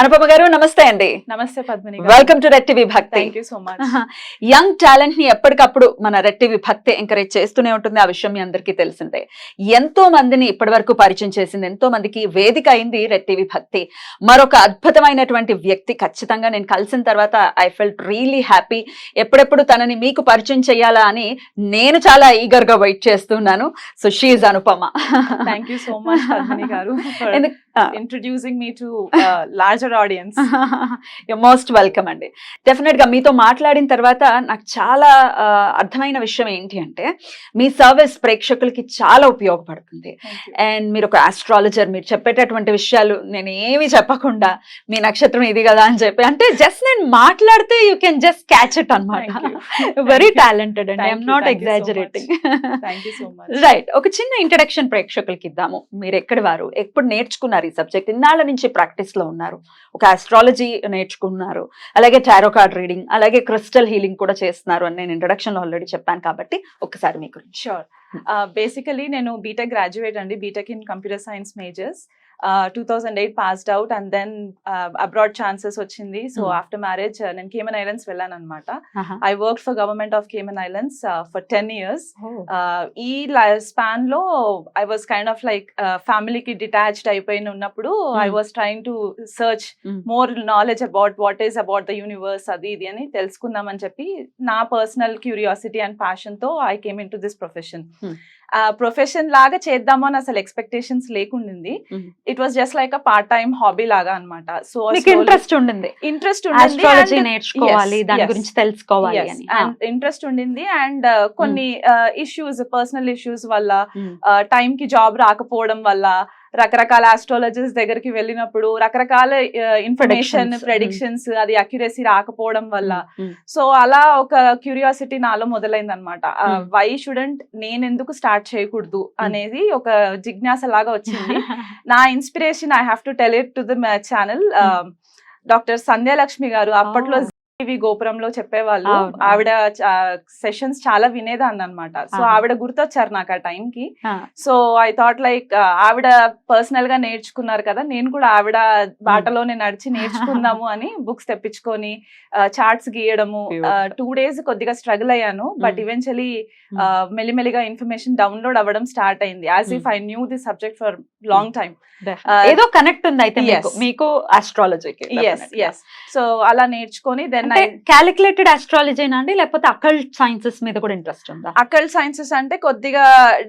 అనుపమ గారు నమస్తే అండి. నమస్తే Padmini welcome to red TV Bhakti thank you so much young టాలెంట్ని ఎప్పటికప్పుడు మన రెడ్ టీవీ భక్తి ఎంకరేజ్ చేస్తూనే ఉంటుంది. ఆ విషయం మీ అందరికీ తెలిసిందే. ఎంతో మందిని ఇప్పటి వరకు పరిచయం చేసింది ఎంతో మందికి వేదిక అయింది రెడ్ టీవీ భక్తి మరొక అద్భుతమైనటువంటి వ్యక్తి ఖచ్చితంగా నేను కలిసిన తర్వాత ఐ ఫెల్ట్ రియలీ హ్యాపీ ఎప్పుడెప్పుడు తనని మీకు పరిచయం చేయాలా అని నేను చాలా ఈగర్గా వెయిట్ చేస్తున్నాను. So she Anupama thank you so much గారు. Introducing me to larger audience most welcome అండి. డెఫినెట్గా మీతో మాట్లాడిన తర్వాత నాకు చాలా అర్థమైన విషయం ఏంటి అంటే మీ సర్వీస్ ప్రేక్షకులకి చాలా ఉపయోగపడుతుంది. అండ్ మీరు ఒక ఆస్ట్రాలజర్ మీరు చెప్పేటటువంటి విషయాలు నేను ఏమి చెప్పకుండా మీ నక్షత్రం ఇది కదా అని చెప్పి అంటే జస్ట్ నేను మాట్లాడితే you can just catch it అనమాట వెరీ టాలెంటెడ్ అండి. ఐఎమ్ నాట్ ఎగ్జాజరేటింగ్ రైట్ ఒక చిన్న ఇంట్రడక్షన్ ప్రేక్షకులకి ఇద్దాము. మీరు ఎక్కడి వారు ఎప్పుడు నేర్చుకున్నారు ఈ సబ్జెక్ట్ ఇన్నాళ్ళ నుంచి ప్రాక్టీస్లో ఉన్నారు. ఒక ఆస్ట్రాలజీ నేర్చుకున్నారు. అలాగే టారో కార్డ్ రీడింగ్ అలాగే క్రిస్టల్ హీలింగ్ కూడా చేస్తున్నారు అని నేను ఇంట్రడక్షన్లో ఆల్రెడీ చెప్పాను కాబట్టి ఒకసారి మీ గురించి. షూర్ బేసికలీ నేను బీటెక్ గ్రాడ్యుయేట్ అండి. BTech in computer science majors two thousand eight passed out and then abroad chances వచ్చింది సో Hmm. ఆఫ్టర్ మ్యారేజ్ నేను కేమన్ ఐలాండ్స్ వెళ్ళాను అనమాట I work for government of Cayman Islands for ten years ఈ స్పాన్లో I was kind of like ఫ్యామిలీకి detached అయిపోయిన ఉన్నప్పుడు I. Was trying to search. More knowledge about what is about the universe అది ఇది అని తెలుసుకుందామని చెప్పి నా personal curiosity and ప్యాషన్తో I came in to this profession. Profession లాగా చేద్దాము అని అసలు ఎక్స్పెక్టేషన్స్ లేకుండింది Mm. It was just like a part time hobby లాగా అనమాట సో మీకు ఇంట్రెస్ట్ ఉండింది ఇంట్రెస్ట్ ఆస్ట్రాలజీ నేర్చుకోవాలి దాని. గురించి తెలుసుకోవాలి ఇంట్రెస్ట్ ఉండింది అండ్ కొన్ని ఇష్యూస్ పర్సనల్ ఇష్యూస్ వల్ల. టైం కి జాబ్ రాకపోవడం వల్ల రకరకాల ఆస్ట్రాలజర్స్ దగ్గరికి వెళ్ళినప్పుడు రకరకాల ఇన్ఫర్మేషన్. ప్రెడిక్షన్స్ అది అక్యురసీ రాకపోవడం వల్ల Mm. సో అలా ఒక క్యూరియాసిటీ నాలో మొదలైంది అనమాట Mm. వై షుడెంట్ నేను ఎందుకు స్టార్ట్ చేయకూడదు అనేది ఒక జిజ్ఞాస లాగా వచ్చింది నా inspiration I have to tell it to the channel doctor Sandhyalakshmi గారు అప్పట్లో Oh. టీవీ గోపురంలో చెప్పేవాళ్ళు. ఆవిడ సెషన్స్ చాలా వినేదాన్ని అనమాట సో. ఆవిడ గుర్తొచ్చారు నాకు ఆ టైం కి. సో ఐ థాట్ లైక్ ఆవిడ పర్సనల్గా నేర్చుకున్నారు కదా నేను కూడా ఆవిడ బాటలోనే నడిచి నేర్చుకుందాము అని బుక్స్ తెప్పించుకొని చార్ట్స్ గీయడము. టూ డేస్ కొద్దిగా స్ట్రగుల్ అయ్యాను బట్. ఈవెన్చువలీ. మెల్లిమెల్లిగా ఇన్ఫర్మేషన్ డౌన్లోడ్ అవ్వడం స్టార్ట్ అయింది as if I knew the subject for long time. ఏదో కనెక్ట్ ఉంది అయితే. మీకు ఆస్ట్రాలజీకి ఎస్ ఎస్ సో అలా నేర్చుకొని దెన్ అంటే క్యాలిక్యులేటెడ్ ఆస్ట్రాలజీ అండి? లేకపోతే అకల్ట్ సైన్సెస్ మీద కూడా ఇంట్రెస్ట్ ఉందా? అకల్ సైన్సెస్ అంటే కొద్దిగా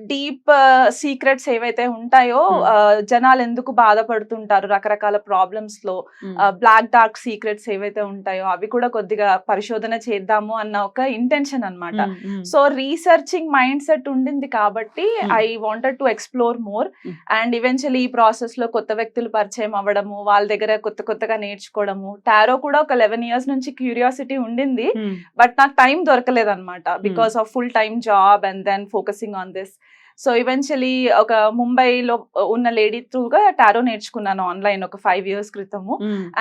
డీప్ సీక్రెట్స్ ఏవైతే ఉంటాయో Hmm. ఆ, జనాలు ఎందుకు బాధపడుతుంటారు రకరకాల ప్రాబ్లమ్స్లో? బ్లాక్ డార్క్ సీక్రెట్స్ ఏవైతే ఉంటాయో అవి కూడా కొద్దిగా పరిశోధన చేద్దాము అన్న ఒక ఇంటెన్షన్ అన్నమాట. సో రీసెర్చింగ్ మైండ్ సెట్ ఉండింది కాబట్టి. I wanted to explore more. And eventually ఈ ప్రాసెస్లో కొత్త వ్యక్తులు పరిచయం అవ్వడము వాళ్ళ దగ్గర కొత్త కొత్తగా నేర్చుకోవడము. టారో కూడా ఒక లెవెన్ ఇయర్స్ నుంచి క్యూరియాసిటీ ఉండింది. బట్ నాకు టైం దొరకలేదు అనమాట because of full time job and then focusing on this. So eventually ఒక ముంబైలో ఉన్న లేడీ త్రూగా టారో నేర్చుకున్నాను ఆన్లైన్ ఒక ఫైవ్ ఇయర్స్ క్రితము.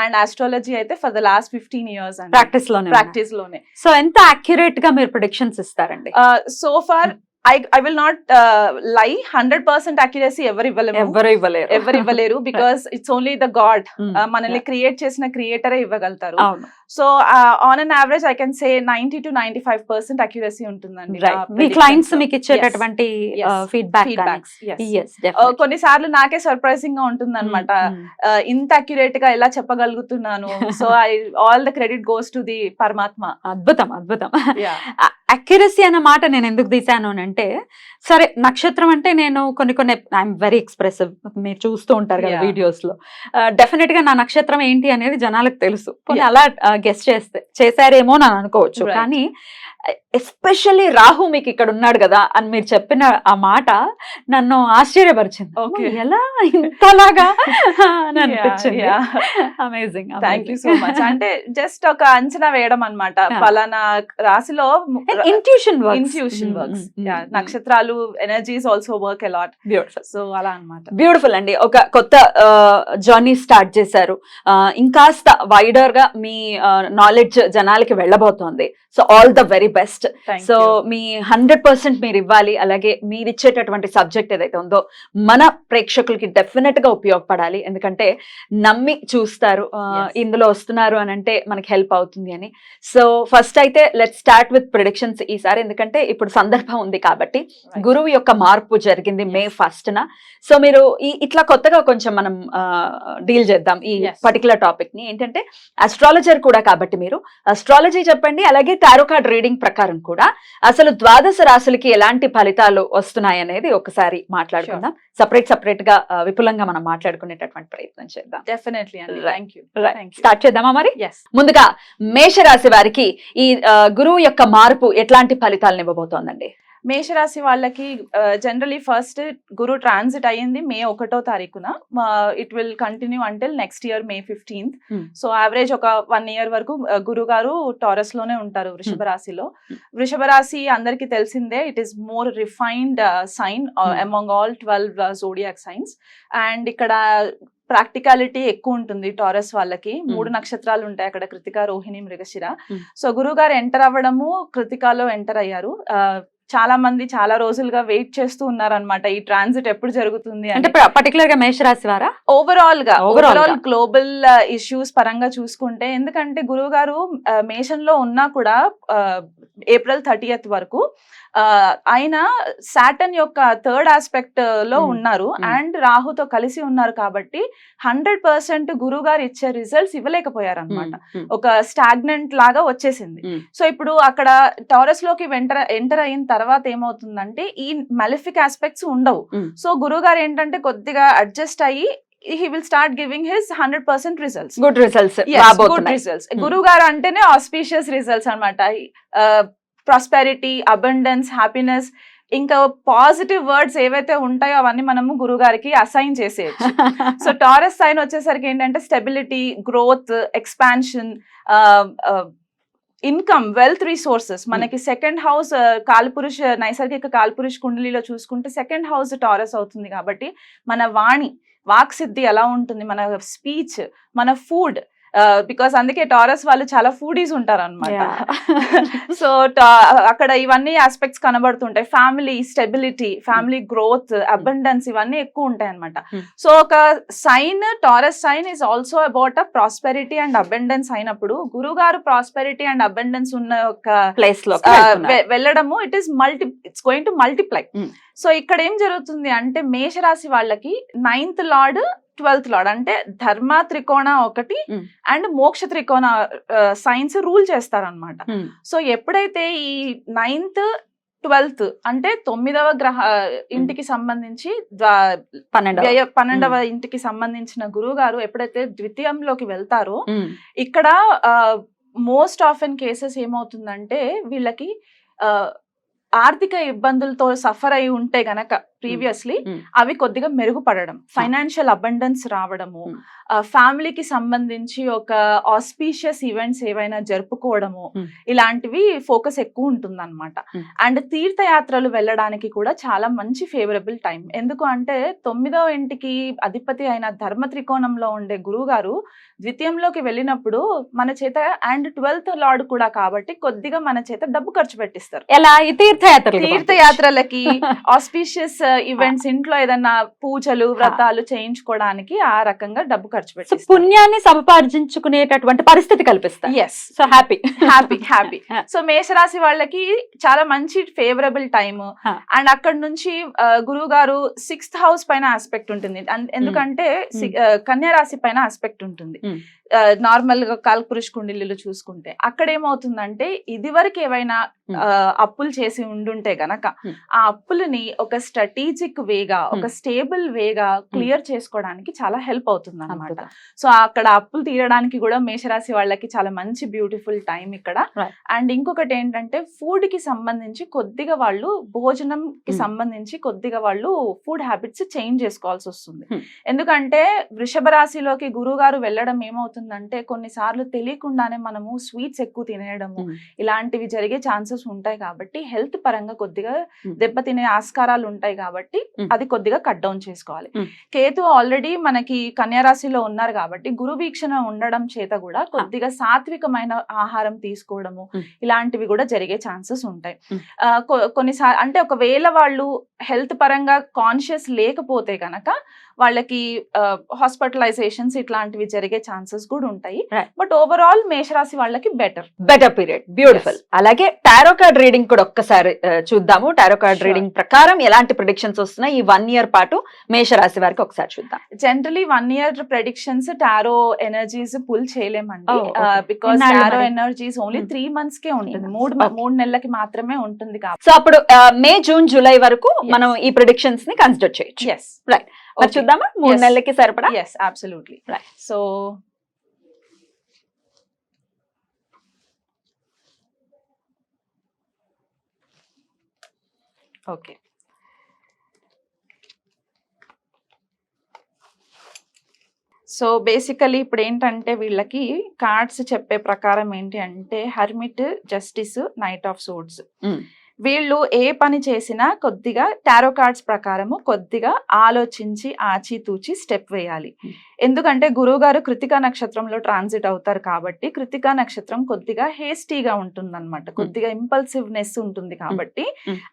అండ్ ఆస్ట్రాలజీ అయితే for the last fifteen years ప్రాక్టీస్లోనే ప్రాక్టీస్లోనే. సో ఎంత అక్యురేట్గా మీరు ప్రొడిక్షన్స్ ఇస్తారండి? So far I I will not lie hundred percent accuracy ఎవరు ఇవ్వలేము. ఎవరు ఇవ్వలేరు. ఎవరు ఇవ్వలేరు because it's only the god. మనల్ని క్రియేట్ చేసిన క్రియేటరే ఇవ్వగలుగుతారు. So on an average I can say ninety to ninety five percent accuracy ఉంటుందండి. రైట్ మీ క్లయింట్స్. మీకు ఇచ్చేటటువంటి Yes. ఫీడ్బ్యాక్. Uh, కొన్నిసార్లు నాకే సర్ప్రైజింగ్గా ఉంటుంది అనమాట Hmm. ఇంత అక్యురేట్గా ఎలా చెప్పగలుగుతున్నాను? So I all the credit goes to the పరమాత్మ అద్భుతం అద్భుతం. అక్యురసీ అన్న మాట నేను ఎందుకు తీసాను అని అంటే సరే నక్షత్రం అంటే నేను కొన్ని కొన్ని ఐఎమ్ వెరీ ఎక్స్ప్రెసివ్ మీరు చూస్తూ ఉంటారు కదా. వీడియోస్లో డెఫినెట్గా నా నక్షత్రం ఏంటి అనేది జనాలకు తెలుసు. అలా గెస్ట్ చేస్తే చేశారేమో అని అనుకోవచ్చు. కానీ ఎస్పెషల్లీ రాహు మీకు ఇక్కడ ఉన్నాడు కదా అని మీరు చెప్పిన ఆ మాట నన్ను ఆశ్చర్యపరిచింది. Okay. ఎలా? ఇంతలాగా? అని అనిపించింది. Amazing thank you so much అంటే జస్ట్ ఒక అంచనా వేయడం అన్నమాట. Yeah. పలానా రాశిలో ఇంట్యూషన్ ఇన్ఫ్యూషన్ వర్క్స్ నక్షత్రాలు energies also work a lot beautiful so అలా అన్నమాట. బ్యూటిఫుల్ అండి. ఒక కొత్త జర్నీ స్టార్ట్ చేశారు. ఇంకాస్త వైడర్గా మీ నాలెడ్జ్ జనాలకి వెళ్ళబోతోంది. So all the very best Thank so. Me hundred percent మీరు ఇవ్వాలి అలాగే మీరు ఇచ్చేటటువంటి సబ్జెక్ట్ ఏదైతే ఉందో మన ప్రేక్షకులకి డెఫినెట్గా ఉపయోగపడాలి. ఎందుకంటే నమ్మి చూస్తారు. ఇందులో వస్తున్నారు అని అంటే మనకి హెల్ప్ అవుతుంది అని. సో ఫస్ట్ అయితే లెట్ స్టార్ట్ విత్ ప్రొడిక్షన్స్ ఈసారి. ఎందుకంటే ఇప్పుడు సందర్భం ఉంది కాబట్టి. గురువు యొక్క మార్పు జరిగింది మే ఫస్ట్ న. సో మీరు ఈ ఇట్లా కొత్తగా కొంచెం మనం డీల్ చేద్దాం ఈ. పర్టికులర్ టాపిక్ని. ఏంటంటే అస్ట్రాలజర్ కూడా కాబట్టి మీరు అస్ట్రాలజీ చెప్పండి అలాగే టారో కార్డ్ రీడింగ్ ప్రకారం కూడా అసలు ద్వాదశ రాశులకి ఎలాంటి ఫలితాలు వస్తున్నాయి అనేది ఒకసారి మాట్లాడుకుందాం. సపరేట్ సపరేట్గా విపులంగా మనం మాట్లాడుకునేటటువంటి ప్రయత్నం చేద్దాం. డెఫినెట్లీ స్టార్ట్ చేద్దామా మరి? ముందుగా మేషరాశి వారికి ఈ గురువు యొక్క మార్పు ఎట్లాంటి ఫలితాలను ఇవ్వబోతోందండి? మేషరాశి వాళ్ళకి జనరలీ ఫస్ట్ గురు ట్రాన్సిట్ అయ్యింది మే ఒకటో తారీఖున. It will continue until next year May fifteenth Hmm. So average ఒక వన్ ఇయర్ వరకు గురు గారు టారస్లోనే ఉంటారు వృషభ రాశిలో. Hmm. వృషభ రాశి అందరికి తెలిసిందే it is more refined sign Hmm. Among all twelve zodiac signs and ఇక్కడ ప్రాక్టికాలిటీ ఎక్కువ ఉంటుంది టారస్ వాళ్ళకి. మూడు నక్షత్రాలు ఉంటాయి అక్కడ కృతిక రోహిణి మృగశిర. Hmm. సో గురువు గారు ఎంటర్ అవ్వడము కృతికాలో ఎంటర్ అయ్యారు. చాలా మంది చాలా రోజులుగా వెయిట్ చేస్తూ ఉన్నారనమాట ఈ ట్రాన్సిట్ ఎప్పుడు జరుగుతుంది అంటే పర్టికులర్గా మేషరాశి వారా? ఓవరాల్గా ఓవరాల్. గ్లోబల్ ఇష్యూస్ పరంగా చూసుకుంటే ఎందుకంటే గురువు గారు మేషన్లో ఉన్నా కూడా ఏప్రిల్ థర్టీయత్ వరకు ఆ, ఆయన సాటన్ యొక్క థర్డ్ ఆస్పెక్ట్లో. ఉన్నారు. అండ్ రాహుతో కలిసి ఉన్నారు కాబట్టి హండ్రెడ్ పర్సెంట్ గురువు గారు ఇచ్చే రిజల్ట్స్ ఇవ్వలేకపోయారు అనమాట ఒక స్టాగ్నెంట్ లాగా వచ్చేసింది. సో ఇప్పుడు అక్కడ టారస్లోకి ఎంటర్ ఎంటర్ అయిన తర్వాత ఏమవుతుందంటే ఈ మెలిఫిక్ ఆస్పెక్ట్స్ ఉండవు. సో గురువు గారు ఏంటంటే కొద్దిగా అడ్జస్ట్ అయ్యి he will start giving his hundred percent results good results good results. గురువు గారు అంటేనే ఆస్పీషియస్ రిజల్ట్స్ అనమాట ప్రాస్పెరిటీ అబండెన్స్ హ్యాపీనెస్ ఇంకా పాజిటివ్ వర్డ్స్ ఏవైతే ఉంటాయో అవన్నీ మనము గురువు గారికి అసైన్ చేసేయచ్చు. సో టారస్ సైన్ వచ్చేసరికి ఏంటంటే stability growth expansion income wealth resources మనకి సెకండ్ హౌస్ కాల్పురుష నైసర్గిక కాల్పురుష కుండలిలో చూసుకుంటే సెకండ్ హౌస్ టారస్ అవుతుంది కాబట్టి మన వాణి వాక్ సిద్ధి ఎలా ఉంటుంది? మన స్పీచ్ మన ఫుడ్ బికాస్ అందుకే టారస్ వాళ్ళు చాలా ఫుడీస్ ఉంటారు అనమాట సో అక్కడ ఇవన్నీ aspects కనబడుతుంటాయి. Family stability family growth abundance ఇవన్నీ ఎక్కువ ఉంటాయి అనమాట Hmm. సో ఒక sign Taurus sign is also about a prosperity and abundance అయినప్పుడు గురువు గారు ప్రాస్పెరిటీ అండ్ అబెండెన్స్ ఉన్న ఒక ప్లేస్లో వెళ్ళడము it is multi it's going to multiply. So ఇక్కడ ఏం జరుగుతుంది అంటే మేషరాశి వాళ్ళకి నైన్త్ లార్డ్ ట్వెల్త్ లార్డ్ అంటే ధర్మ త్రికోణ ఒకటి. అండ్ మోక్ష త్రికోణ సైన్స్ రూల్ చేస్తారనమాట సో ఎప్పుడైతే ఈ నైన్త్ ట్వెల్త్ అంటే తొమ్మిదవ గ్రహ ఇంటికి సంబంధించి పన్నెండవ. ఇంటికి సంబంధించిన గురువు గారు ఎప్పుడైతే ద్వితీయంలోకి వెళ్తారో ఇక్కడ మోస్ట్ ఆఫెన్ కేసెస్ ఏమవుతుందంటే వీళ్ళకి ఆర్థిక ఇబ్బందులతో సఫర్ అయి ఉంటే గనక ప్రీవియస్లీ. అవి కొద్దిగా మెరుగుపడడం ఫైనాన్షియల్ అబండెన్స్ రావడము. ఫ్యామిలీకి సంబంధించి ఒక ఆస్పీషియస్ ఈవెంట్స్ ఏవైనా జరుపుకోవడము. ఇలాంటివి ఫోకస్ ఎక్కువ ఉంటుందన్నమాట Mm. అండ్ తీర్థయాత్రలు వెళ్ళడానికి కూడా చాలా మంచి ఫేవరబుల్ టైం ఎందుకు అంటే తొమ్మిదవ ఇంటికి అధిపతి అయిన ధర్మ త్రికోణంలో ఉండే గురువు గారు ద్వితీయంలోకి వెళ్ళినప్పుడు మన చేత అండ్ ట్వెల్త్ లార్డ్ కూడా కాబట్టి కొద్దిగా మన చేత డబ్బు ఖర్చు పెట్టిస్తారు ఎలా ఈ తీర్థయాత్రలు తీర్థయాత్రలకి ఆస్పీషియస్ ఈవెంట్స్ ఇంట్లో ఏదన్నా పూజలు వ్రతాలు చేయించుకోవడానికి ఆ రకంగా డబ్బు ఖర్చు పెట్టిస్తారు పుణ్యాన్ని సముపార్జించుకునేటటువంటి పరిస్థితి కల్పిస్తారు. Yes so happy happy happy. So మేషరాశి వాళ్ళకి చాలా మంచి ఫేవరబుల్ టైమ్. అండ్ అక్కడ నుంచి గురువు గారు సిక్స్త్ హౌస్ పైన ఆస్పెక్ట్ ఉంటుంది. అన్- ఎందుకంటే ఆ, కన్యా రాశి పైన ఆస్పెక్ట్ ఉంటుంది. Hmm. నార్మల్గా కాల్పురుష్ కుండిల్లు చూసుకుంటే. అక్కడ ఏమవుతుందంటే ఇదివరకు ఏవైనా Hmm. ఆ, అప్పులు చేసి ఉండుంటే గనక Hmm. ఆ అప్పులని ఒక స్ట్రాటజిక్ వేగా ఒక స్టేబుల్ వేగా క్లియర్ చేసుకోవడానికి చాలా హెల్ప్ అవుతుంది అనమాట. సో అక్కడ అప్పులు తీరడానికి కూడా మేషరాశి వాళ్ళకి చాలా మంచి బ్యూటిఫుల్ టైం ఇక్కడ. అండ్ ఇంకొకటి ఏంటంటే ఫుడ్కి సంబంధించి కొద్దిగా వాళ్ళు భోజనం కి. సంబంధించి కొద్దిగా వాళ్ళు ఫుడ్ హ్యాబిట్స్ చేంజ్ చేసుకోవాల్సి వస్తుంది. ఎందుకంటే వృషభ రాశిలోకి గురువు గారు వెళ్ళడం ఏమవుతుందంటే కొన్నిసార్లు తెలియకుండానే మనము స్వీట్స్ ఎక్కువ తినేయడము. ఇలాంటివి జరిగే ఛాన్సెస్ ఉంటాయి కాబట్టి హెల్త్ పరంగా కొద్దిగా. దెబ్బతినే ఆస్కారాలు ఉంటాయి కాబట్టి Hmm. అది కొద్దిగా కట్ డౌన్ చేసుకోవాలి. కేతు ఆల్రెడీ మనకి కన్యా రాశిలో ఉన్నారు కాబట్టి గురు వీక్షణ ఉండడం చేత కూడా కొద్దిగా సాత్వికమైన ఆహారం తీసుకోవడము. ఇలాంటివి కూడా జరిగే ఛాన్సెస్ ఉంటాయి కొన్నిసార్లు అంటే ఒకవేళ వాళ్ళు హెల్త్ పరంగా కాన్షియస్ లేకపోతే గనక వాళ్ళకి హాస్పిటలైజేషన్స్ ఇట్లాంటివి జరిగే ఛాన్సెస్ కూడా ఉంటాయి. బట్ ఓవరాల్ మేషరాశి వాళ్ళకి బెటర్ బెటర్ పీరియడ్ బ్యూటిఫుల్ అలాగే టారో కార్డ్ రీడింగ్ కూడా ఒక్కసారి చూద్దాము టారో కార్డ్. రీడింగ్ ప్రకారం ఎలాంటి ప్రిడిక్షన్స్ వస్తున్నాయి ఈ వన్ ఇయర్ పాటు మేషరాశి వారికి ఒకసారి చూద్దాం generally one year predictions tarot energies pull చేయలేమండి. Because tarot? Energies only. Three months కే ఉంటుంది. మూడు. మూడు నెలలకి మాత్రమే ఉంటుంది కాబట్టి సో అప్పుడు మే జూన్ జూలై వరకు. మనం ఈ ప్రిడిక్షన్స్ని కన్సిడర్ చేయొచ్చు ఎస్. మరి చూద్దామా మూడు. నెలలకి సరిపడా yes absolutely Right. So okay so basically ఇప్పుడు ఏంటంటే వీళ్ళకి కార్డ్స్ చెప్పే ప్రకారం ఏంటి అంటే hermit justice knight of swords Mm. వీళ్ళు ఏ పని చేసినా కొద్దిగా టారో కార్డ్స్ ప్రకారము కొద్దిగా ఆలోచించి ఆచితూచి స్టెప్ వేయాలి. ఎందుకంటే గురువు గారు కృతికా నక్షత్రంలో ట్రాన్సిట్ అవుతారు కాబట్టి కృతికా నక్షత్రం కొద్దిగా హేస్టీగా ఉంటుందన్నమాట. కొద్దిగా ఇంపల్సివ్నెస్ ఉంటుంది కాబట్టి.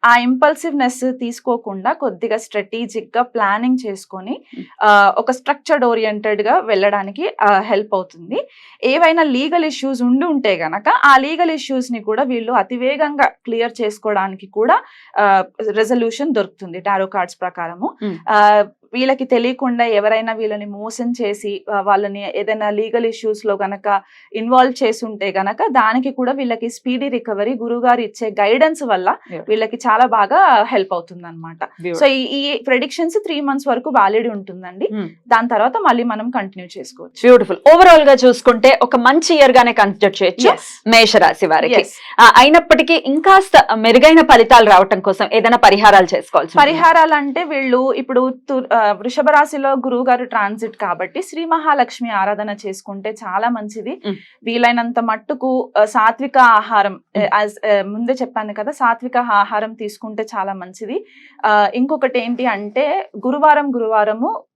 ఆ ఇంపల్సివ్నెస్ తీసుకోకుండా కొద్దిగా స్ట్రాటజిక్గా ప్లానింగ్ చేసుకొని ఒక స్ట్రక్చర్డ్ ఓరియంటెడ్గా వెళ్ళడానికి హెల్ప్ అవుతుంది. ఏవైనా లీగల్ ఇష్యూస్ ఉండి ఉంటే గనక ఆ లీగల్ ఇష్యూస్ని కూడా వీళ్ళు అతివేగంగా క్లియర్ చేసుకోవడానికి కూడా రెజల్యూషన్ దొరుకుతుంది. టారో కార్డ్స్ ప్రకారము. ఆ, వీళ్ళకి తెలియకుండా ఎవరైనా వీళ్ళని మోసం చేసి వాళ్ళని ఏదైనా లీగల్ ఇష్యూస్లో గనక ఇన్వాల్వ్ చేసి ఉంటే గనక దానికి కూడా వీళ్ళకి స్పీడీ రికవరీ గురుగారు ఇచ్చే గైడెన్స్ వల్ల. వీళ్ళకి చాలా బాగా హెల్ప్ అవుతుంది అనమాట సో ఈ ప్రెడిక్షన్స్ త్రీ మంత్స్ వరకు వ్యాలిడ్ ఉంటుందండి Hmm. దాని తర్వాత మళ్ళీ మనం కంటిన్యూ చేసుకోవచ్చు బ్యూటిఫుల్ ఓవరాల్గా చూసుకుంటే ఒక మంచి ఇయర్ గానే కన్సిడర్ చేయొచ్చు. మేషరాశి వారికి అయినప్పటికీ ఇంకాస్త మెరుగైన ఫలితాలు రావటం కోసం ఏదైనా పరిహారాలు చేసుకోవాల్సి ఉంటుందా? పరిహారాలు అంటే వీళ్ళు ఇప్పుడు వృషభ రాశిలో గురువు గారు ట్రాన్సిట్ కాబట్టి శ్రీ మహాలక్ష్మి ఆరాధన చేసుకుంటే చాలా మంచిది. వీలైనంత మట్టుకు సాత్విక ఆహారం ముందే చెప్పాను కదా సాత్విక ఆహారం తీసుకుంటే చాలా మంచిది. ఆ, ఇంకొకటి ఏంటి అంటే గురువారం గురువారము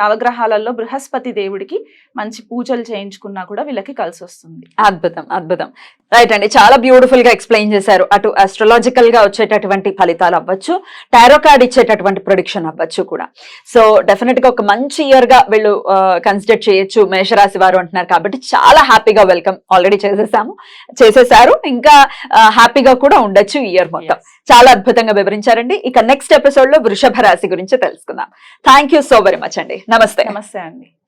నవగ్రహాలలో బృహస్పతి దేవుడికి మంచి పూజలు చేయించుకున్నా కూడా వీళ్ళకి కలిసి వస్తుంది అద్భుతం అద్భుతం. రైట్ అండి. చాలా బ్యూటిఫుల్గా ఎక్స్ప్లెయిన్ చేశారు. అటు అస్ట్రాలజికల్గా వచ్చేటటువంటి ఫలితాలు అవ్వచ్చు టారో కార్డ్ ఇచ్చేటటువంటి ప్రొడిక్షన్ అవ్వచ్చు కూడా. సో డెఫినెట్గా ఒక మంచి ఇయర్గా వీళ్ళు కన్సిడర్ చేయొచ్చు. మేషరాశి వారు అంటున్నారు కాబట్టి చాలా హ్యాపీగా వెల్కమ్ ఆల్రెడీ చేసేసాము చేసేసారు. ఇంకా హ్యాపీగా కూడా ఉండొచ్చు ఈ ఇయర్ మొత్తం. చాలా అద్భుతంగా వివరించారండి. ఇక నెక్స్ట్ ఎపిసోడ్లో వృషభ రాశి గురించి తెలుసుకుందాం. Thank you so very much అండి. నమస్తే. నమస్తే అండి.